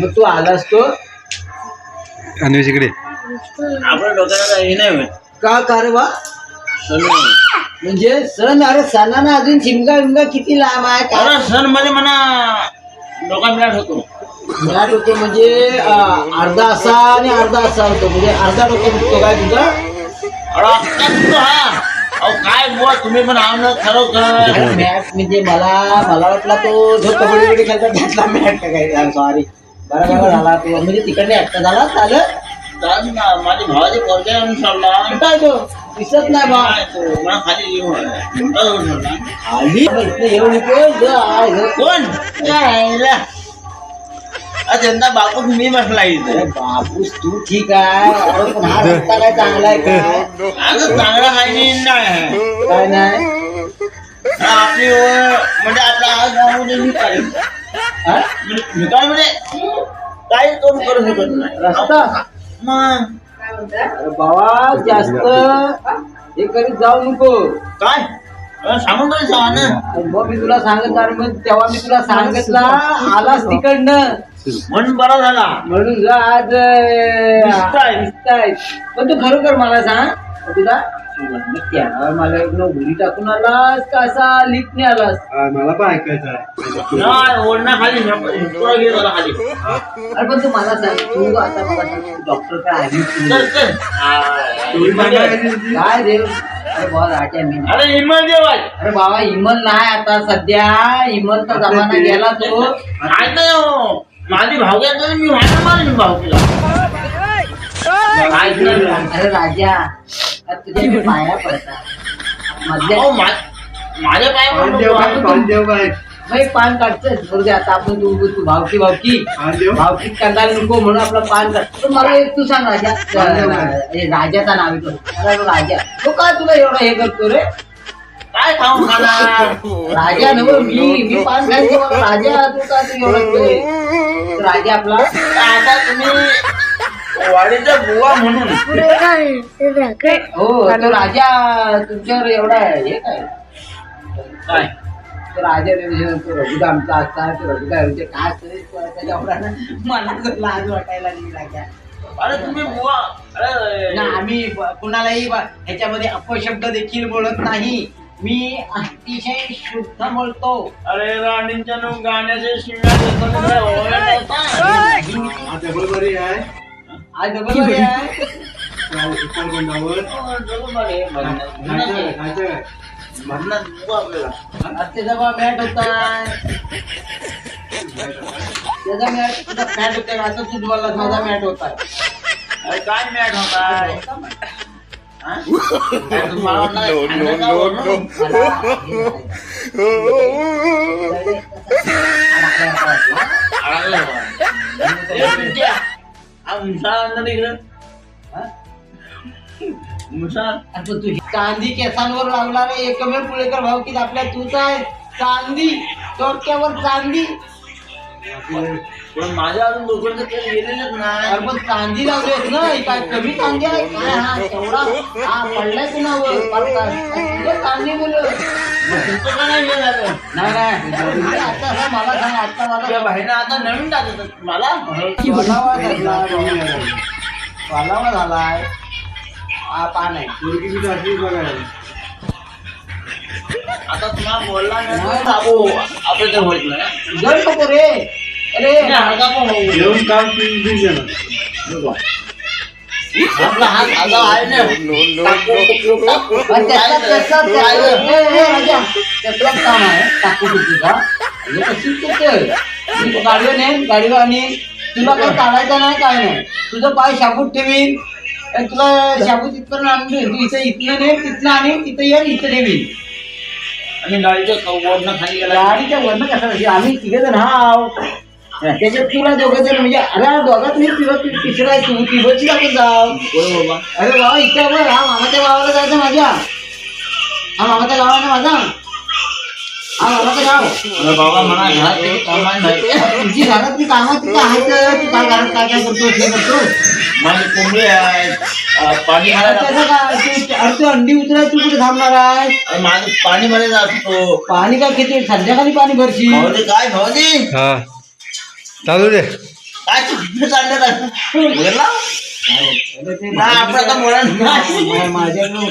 मग तू आलास तो? अन्वेष इकडे. आपल्या डोक्याला हे नाही होत. का का रे बा? सण नाही. म्हणजे सण अरे सणानं अजून शिमगा विमगा किती लांब आहे? का अरे सणमध्ये म्हणा डोका मिळत होतो. मॅट होतो म्हणजे अं, अर्धा असा आणि अर्धा असा होतो. म्हणजे अर्धा डोकं दुखतो काय तुझा? अरे आता तुझं हा. अहो काय बुवा तुम्ही पण खरोखर. मॅट म्हणजे मला मला वाटला तो जो कबड्डी बिबड्डी खेळतात त्यातला मॅट काय? सॉरी बरं बरं झाला तो. म्हणजे तिकडे एकटा झाला ना, माझ्या भावाचे पोरगे आणून सोडला. काय तो? दिसत नाही बा. मला खाली येऊन सोडला? आली येऊन येतो. कोण? काय त्यांचा बापूस मी बसला इथे. अरे बापूस तू ठीक आहे. अरे पण हा रस्ता काय चांगला आहे काय चांगला काही नाही. काय नाही? आपली ओळ म्हणजे आपला आज गावामध्ये निकाल हा? म्हणजे निकाल म्हणजे काही कोण करू शकत नाही. रस्ता? मग? अरे बाबा जास्त हे करीत जाऊ नको. काय? अरे सांगून तरी सांगा ना. मग मी तुला सांगत अरे मग तेव्हा मी तुला सांगितला आलास तिकडनं. म्हणून बरा झाला. म्हणून जा आज. दिसताय. दिसताय. पण तू खरोखर मला सांग तुला आला मला एक घरी टाकून आलास का? असा लिफ्टने आलास मला पण ऐकायचं आहे. नाही ओढणा खाली थोडा गेला होता खाली. अरे पण तू मला सांग तू आता मला सांग डॉक्टर काय आली चल चल. काय रे? अरे बाबा राजा मी अरे इमल देवाय अरे बाबा इमल नाही आता सध्या. इमलचा जमाना गेला तो. नाही माझी भावग्या तर मी व्हायला मारेन भावकीला. काय नाही. अरे राजा तुझ्या मी पाया पडतात. मधल्या अहो, मा- माझ्या पाय एक पान काढतोय. आता आपण तू तू भावकी भावकी. भावकी काढायला नको म्हणून आपलं पान काढ तर मला एक तू सांग राजा. राजाचा नाव येतो. अरे तो राजा. तो का तुला एवढा हे करतो रे? काय खाऊ खाणार? राजा नव मी मी पान राजा तू का तू एवढा राजा आपला आता तुम्ही वाडीचा बुवा म्हणून. हो तो राजा तुमच्यावर एवढा हे काय? काय? तो राजा म्हणजे तो रघुदा आमचा असता तो रघुदा म्हणजे काय असतं रे, तो त्याच्या एवढा ना मला तर लाज वाटायला लागली राजा. अरे तुम्ही बुवा अरे. ना आम्ही ब- कुणालाही ब- ह्याच्यामध्ये अपशब्द देखील बोलत नाही. मी अतिशय शुद्ध बोलतो. अरे राणींच्या नो गाण्याचे सगळे ओरडत होता. आज डबल बरी आहे हो, बरोबर आहे. म्हणणं- म्हणणं- म्हणणं नको आपल्याला आज त्याचा बा मॅट होता त्याचा मॅट तुझा मॅट होता आता तू बोलला माझा मॅट होता अरे काय मॅट होता हा? काय तुम्हाला वाटलं खाण्याचा हा मुसा आणला ना इकडं मुसा तू चांदी केसांवर लावला रे एकमेव पुळेकर भाऊ की आपल्या तूच आहे चांदी डोक्यावर चांदी. पण माझ्या अजून डोक्याचं तेल गेलेलंच नाही. अरे पण चांदी लावलीस ना ही काय कमी चांदी आहे काय हा तेवढा. हा पडलाय कुणावर? चांदी बोल नाही नाही नाही आता हा मला सांग आता मला बाईनं आता नवीन टाकत मला वालावा झाला वालावा झालाय हा पान आहे आता तुम्हाला बोलला नाही. बाबू आपलं तर होत नाही. नको रे अरे हलका पण होऊ दे. आपला हात आहे ना त्यातलाच काम आहे टाकू हे करतोय गाडीवर नेन गाडीवर आणि तुला काही काढायचं नाही काय नाही तुझं पाय शाबूत ठेवीन आणि तुला शाबूत इथपर्यंत आणून देईन तू इथं इथनं ने तिथनं आणि तिथं ये इथं ठेवीन आणि गाडीच्या वरनं खाली गाडीच्या वरनं कसं आम्ही तिघे जण. हा त्याच्यात तुला दोघं जण म्हणजे अरे दोघात नाही तुला ती- तिसरा आहे तू तिघची आपण जाव. बाबा. अरे बाबा इथं बघ हा मामाच्या गावाला जायचं माझ्या. हा मामाच्या गावाला माझा. हा मामाचं गाव अरे बाबा म्हणा घरात काही कामाला नाही. तुमची घरातली कामं तिथं आहेत तू काय घरात काय काय करतो हे करतो माझी कोंबडी आहे अं, पाणी त्याचं काय तू- अरे तू अंडी उतराय तू कुठे थांबणार आहे अरे माझं पाणी मध्ये असतो पाणी काय किती संध्याकाळी पाणी भरशी भाऊजी काय भाऊजी? हा. चालू दे. काय चुकीचं चाललं काय बोला नाही, आपण आता नाही. माझ्याकडे.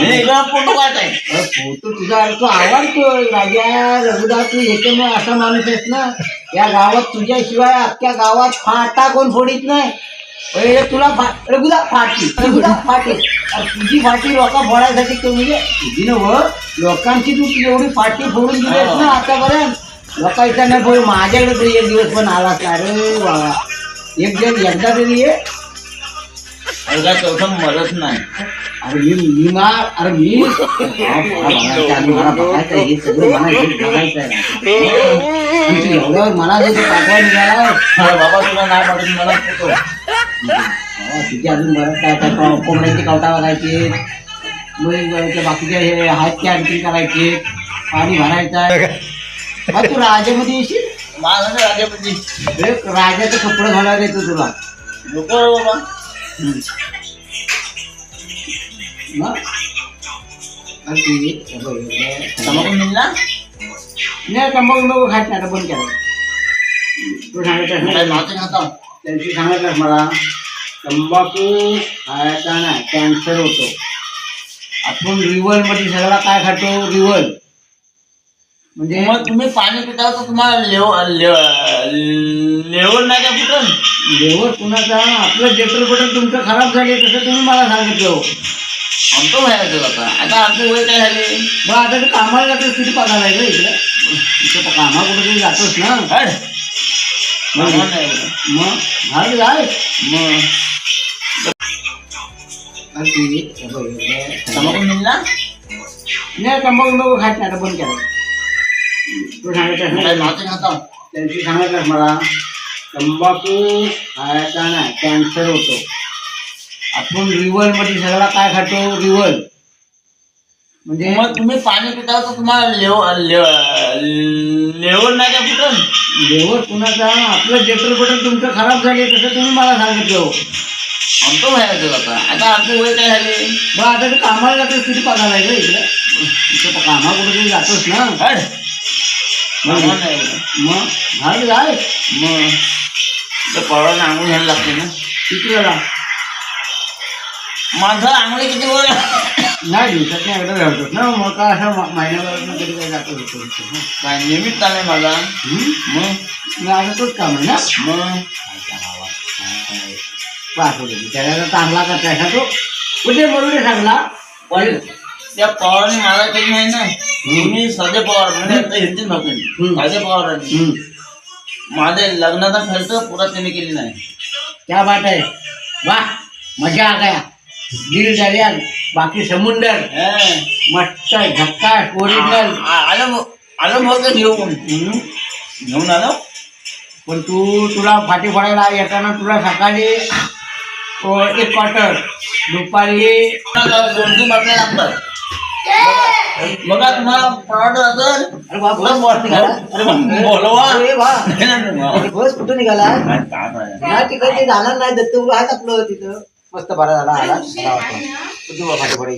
हे फोटो काढताय. अरे फोटो तुझा तो आवडतोय राजा रघुदा तू एकमेव असा माणूस आहेस ना या गावात तुझ्याशिवाय अख्ख्या गावात फाटा कोण फोडीत नाही. पहिले तुला फा- रघुदा फाटी रघुदा फाटी तुझी फाटी. लोक फोडायसाठी तू म्हणजे तुझी नव लोकांची तू एवढी फाटी फोडून दिलीस ना आतापर्यंत. लोकांच्या नाही फोड माझ्याकडे तरी एक दिवस पण आला अरे बाबा एक दिवस एकदा तरी ये. अर्धा चौथं मरत नाही. अरे मी मी मार अरे मी. मला बघायचं हे सगळं मला हे बघायचं आहे. आणि तू एवढ्यावर मला जर तू पाठवायला निघाला अरे बाबा तुला नाही पडत मला अजून बरंच काय काय को- कोंबड्यांची कवटा बघायची मग ते बाकीचे हे हातचे आणखी करायचे. पाणी भरायचं मग तू राजामध्ये येशील? माझं राजापती एक राजाचं कपडं घालायला येतो तुला. नको रे बाबा. मग? आणि तू ये. हे बघ, हे बघ. तंबाखू मिळला नाही तंबाखू नको खात नाही आता बंद केलं तू सांगितलं काय खाता त्यांची सांगितलं मला तंबाखू खायचा नाही कॅन्सर होतो. आपण रिवलमध्ये सगळा काय खातो? रिवल म्हणजे मग तुम्ही पाणी पिता तर तुम्हाला लेव लेवल नाही का कुठं? देवर कुणाचा? आपलं डेटर बटन तुमचं खराब झाले तसं तुम्ही मला सांगितलं आमचं व्हायचं आता. आता आमचं वय काय झाले मग आता ते कामाला जातो किती पगार आहे ग इकडे? इथं कामाला कुठे तरी जातोस ना? नाही एवढं. मग झालं जाय मग. हे हे. तंबाखू मिळला नाही तंबाखू नको खात नाही आता बंद केलं तू काय सांगितलं नाचून खाता त्यांची सांगितलं मला. तंबाखू खायचा नाही कॅन्सर होतो. आपण रिवलमध्ये सगळा काय खातो? रिवल म्हणजे मग तुम्ही पाणी पिता तर तुम्हाला लेव लेवल नाही का कुठं? देवर कुणाचा? आपलं डेटर बटन तुमचं खराब झाले तसं तुम्ही मला सांगितलं. आमचं व्हायचं आता. आता आमचं वय काय झाले मग आता ते कामाला जातो किती पगार आहे ग इकडे? इथं कामाला कुठे तरी जातोस ना? मग? झालं जाय मग? ते परवाला आंघोळ घ्यायला लागते ना. किती वेळा माझं आंघोळी किती वर नाही दिवसात नाही एकदा जातोस ना मग काय असं मा- महिन्याभरात कधी काय जातो होतो. काय नियमित चाललंय माझा? हम्म? मग? आता तोच काम आहे ना? मग? पाठवले त्याला चांगला का त्याचा तो. कुठे बरोबर पण त्या पवारने मला केली नाही ना. तुम्ही सध्या पवार म्हणजे आता हिंदी नव्हते. साधे पवारांनी हम्म. माझ्या लग्नाचा खर्च पुरा त्यांनी केली नाही. क्या बात आहे. वाह मजा आ गया. दिल दरिया बाकी समुंदर. हे. मस्त झक्कास ओरिजिनल. आलं आलं का घेऊन घेऊन आलो. पण तू तुला फाटी फोडायला येताना तुला सकाळी एक क्वार्टर दुपारी दोन तीन बाटल्या लागतात बघा- तुम्हाला परवडत असेल बस कुठं निघाला? तिकडे ते जाणार नाही दत्तू आहे आपलं तिथं. मस्त बरा झाला. आला. आला होता. कुठे